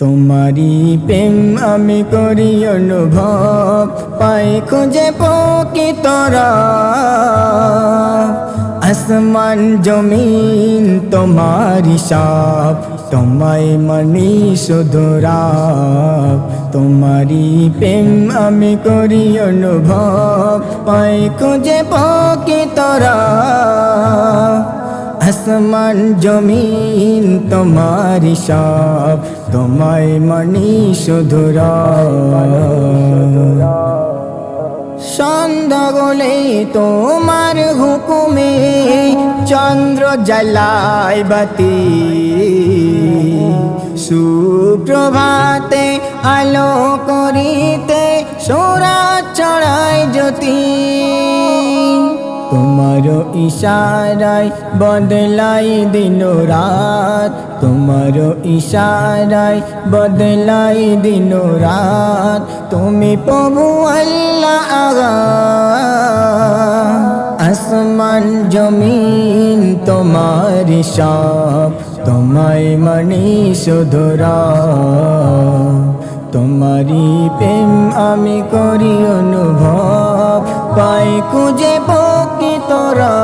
তোমারি প্রেম আমি করি অনুভব, পাই খুঁজে পকিতরা আসমান, জমিন তোমারি সাপ তোমায় মনি সুধুরাপ তোমারি প্রেম আমি করি অনুভব, পাই খুঁজে পকিতরা আসমান জমিন তোমারি সব। তোমায় মনি সুধুরা সন্ধ্যা গলে তোমার হুকুমে চন্দ্র জ্বালায় বাতি। সুপ্রভাতে আলো করিতে সোরা চড়ায় জ্যোতি। তোমার ইশারায় বদলাই দিন রাত। তোমার ইশারায় বদলাই দিন রাত। তুমি প্রভু আল্লাহ আসমান, জমিন, তোমার সব। তোমায় মনি সুধরা তোমারি প্রেম আমি করি অনুভব। পাই খুঁজে তোরা,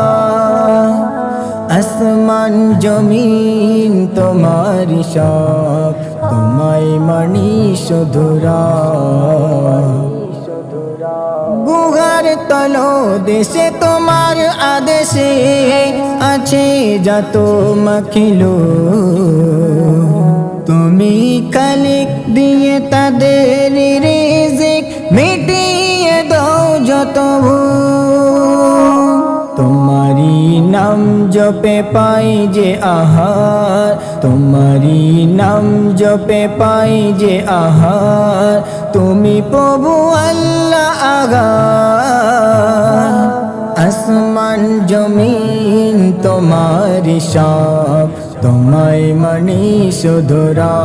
আসমান জমিন তোমার সব, তোমায় মনি সুধুরা। গুহার তল দেশে তোমার আদেশে আছে যত মাখিলো তুমি খালিক দিয়ে তাদের রিজিক জপে পাই যে আহার তোমারি নাম জপে পাই যে আহার, তুমি প্রভু আল্লাহ আগা আসমান, জমিন তোমারি সব, তোমায় মনি সুধরা।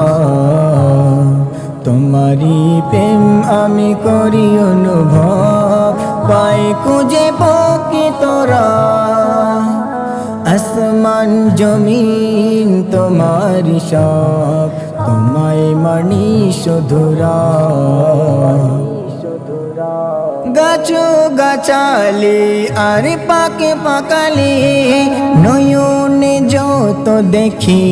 তোমারি প্রেম আমি করি অনুভব, পাই খুঁজে পকি তোরা জমিন তোমারি সব, তোমায় মনি সুধরা। গাছো গাছালি আর পাকে পাকালি, নয়নে যত দেখি।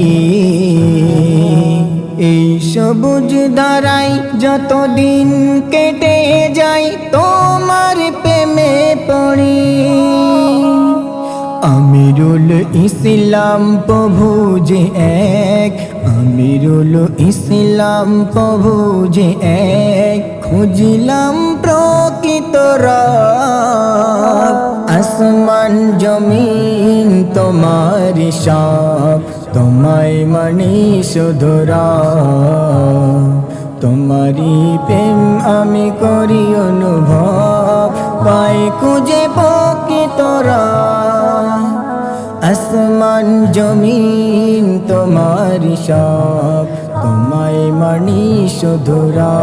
এই সবুজ ধারাই যত দিন কেটে যাই তোমার প্রেমে পড়ি। আমিরুল ইসলাম প্রভু যে এক, আমিরুল ইসলাম প্রভু যে এক, খুঁজিলাম প্রকৃত আসমান, জমিন, তোমার সব, তোমায় মনি সুধরা তোমারি প্রেম আমি করি অনুভব, পাই খুঁজে তোরা আসমান জমিন তোমার সব। তোমায় মানি সুধরা